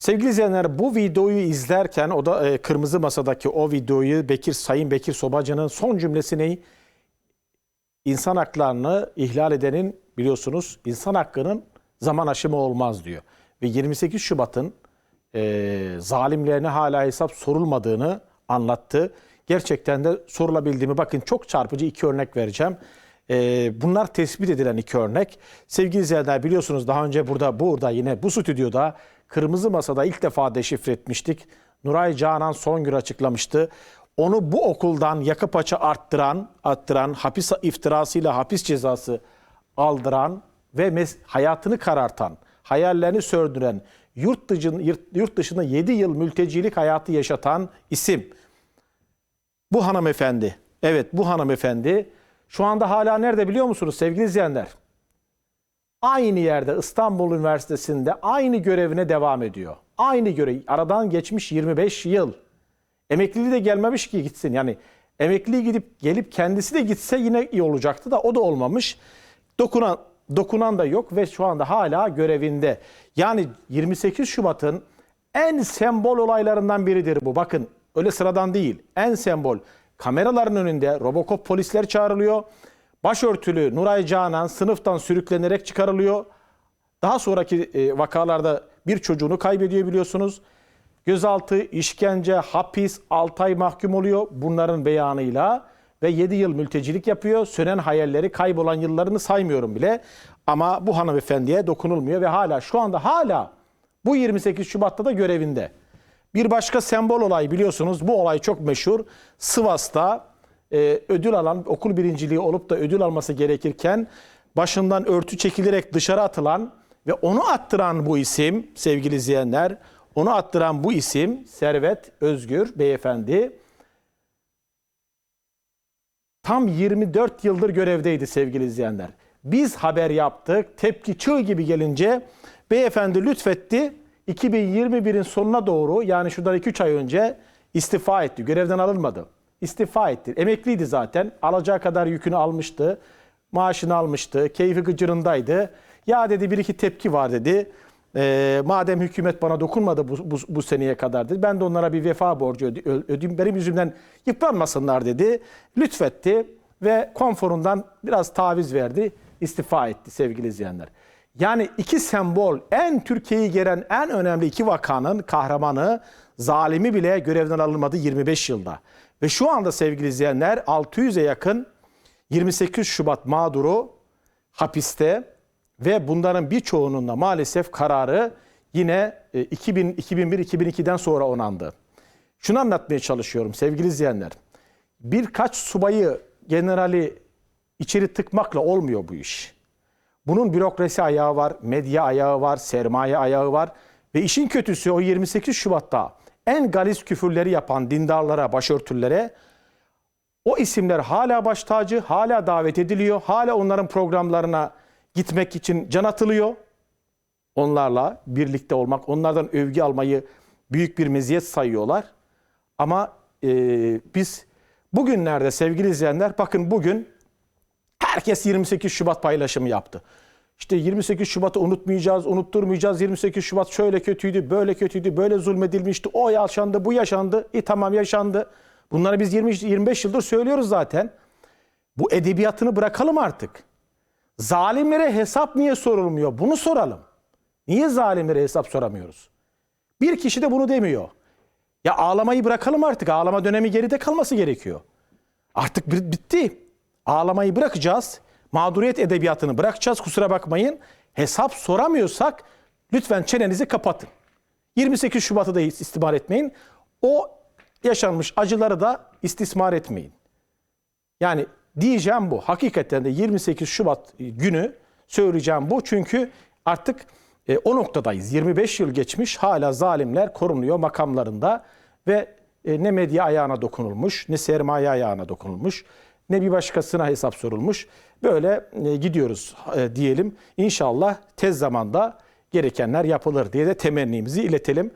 Sevgili izleyenler bu videoyu izlerken o da e, kırmızı masadaki o videoyu Bekir Sayın Bekir Sobacı'nın son cümlesi ne? İnsan haklarını ihlal edenin biliyorsunuz insan hakkının zaman aşımı olmaz diyor. Ve 28 Şubat'ın e, zalimlerine hala hesap sorulmadığını anlattı. Gerçekten de sorulabildiğimi bakın çok çarpıcı iki örnek vereceğim. E, bunlar tespit edilen iki örnek. Sevgili izleyenler biliyorsunuz daha önce burada burada yine bu stüdyoda Kırmızı Masa'da ilk defa deşifre etmiştik. Nuray Canan Songül açıklamıştı. Onu bu okuldan yakı paça arttıran, arttıran, hapis iftirasıyla hapis cezası aldıran ve hayatını karartan, hayallerini söndüren, yurt, dışın, yurt dışında 7 yıl mültecilik hayatı yaşatan isim. Bu hanımefendi. Evet bu hanımefendi şu anda hala nerede biliyor musunuz sevgili izleyenler? Aynı yerde İstanbul Üniversitesi'nde aynı görevine devam ediyor. Aynı görev. Aradan geçmiş 25 yıl. Emekliliği de gelmemiş ki gitsin. Yani emekliliği gidip gelip kendisi de gitse yine iyi olacaktı da o da olmamış. Dokunan dokunan da yok ve şu anda hala görevinde. Yani 28 Şubat'ın en sembol olaylarından biridir bu. Bakın öyle sıradan değil. En sembol. Kameraların önünde Robocop polisler çağrılıyor. Başörtülü Nuray Canan sınıftan sürüklenerek çıkarılıyor. Daha sonraki e, vakalarda bir çocuğunu kaybediyor biliyorsunuz. Gözaltı, işkence, hapis, 6 ay mahkum oluyor bunların beyanıyla ve 7 yıl mültecilik yapıyor. Sönen hayalleri, kaybolan yıllarını saymıyorum bile. Ama bu hanımefendiye dokunulmuyor ve hala şu anda hala bu 28 Şubat'ta da görevinde. Bir başka sembol olay biliyorsunuz bu olay çok meşhur. Sivas'ta e, ödül alan okul birinciliği olup da ödül alması gerekirken başından örtü çekilerek dışarı atılan ve onu attıran bu isim sevgili izleyenler onu attıran bu isim Servet Özgür beyefendi tam 24 yıldır görevdeydi sevgili izleyenler. Biz haber yaptık. Tepki çığ gibi gelince beyefendi lütfetti. 2021'in sonuna doğru yani şuradan 2-3 ay önce istifa etti. Görevden alınmadı. İstifa etti. Emekliydi zaten. Alacağı kadar yükünü almıştı. Maaşını almıştı. Keyfi gıcırındaydı. Ya dedi bir iki tepki var dedi. Ee, madem hükümet bana dokunmadı bu, bu, bu seneye kadar dedi. Ben de onlara bir vefa borcu ödeyeyim. Benim yüzümden yıpranmasınlar dedi. Lütfetti ve konforundan biraz taviz verdi. istifa etti sevgili izleyenler. Yani iki sembol en Türkiye'yi geren en önemli iki vakanın kahramanı zalimi bile görevden alınmadı 25 yılda. Ve şu anda sevgili izleyenler 600'e yakın 28 Şubat mağduru hapiste ve bunların birçoğunun da maalesef kararı yine e, 2000 2001-2002'den sonra onandı. Şunu anlatmaya çalışıyorum sevgili izleyenler. Birkaç subayı, generali içeri tıkmakla olmuyor bu iş. Bunun bürokrasi ayağı var, medya ayağı var, sermaye ayağı var. Ve işin kötüsü o 28 Şubat'ta en galis küfürleri yapan dindarlara, başörtülere o isimler hala baş tacı, hala davet ediliyor. Hala onların programlarına gitmek için can atılıyor. Onlarla birlikte olmak, onlardan övgü almayı büyük bir meziyet sayıyorlar. Ama e, biz bugünlerde sevgili izleyenler bakın bugün herkes 28 Şubat paylaşımı yaptı. İşte 28 Şubat'ı unutmayacağız, unutturmayacağız. 28 Şubat şöyle kötüydü, böyle kötüydü, böyle zulmedilmişti. O yaşandı, bu yaşandı. E tamam yaşandı. Bunları biz 20 25 yıldır söylüyoruz zaten. Bu edebiyatını bırakalım artık. Zalimlere hesap niye sorulmuyor? Bunu soralım. Niye zalimlere hesap soramıyoruz? Bir kişi de bunu demiyor. Ya ağlamayı bırakalım artık. Ağlama dönemi geride kalması gerekiyor. Artık bitti. Ağlamayı bırakacağız. Mağduriyet edebiyatını bırakacağız. Kusura bakmayın. Hesap soramıyorsak lütfen çenenizi kapatın. 28 Şubat'ı da istismar etmeyin. O yaşanmış acıları da istismar etmeyin. Yani diyeceğim bu. Hakikaten de 28 Şubat günü söyleyeceğim bu. Çünkü artık e, o noktadayız. 25 yıl geçmiş hala zalimler korunuyor makamlarında ve e, ne medya ayağına dokunulmuş, ne sermaye ayağına dokunulmuş, ne bir başkasına hesap sorulmuş. Böyle e, gidiyoruz e, diyelim. İnşallah tez zamanda gerekenler yapılır diye de temennimizi iletelim.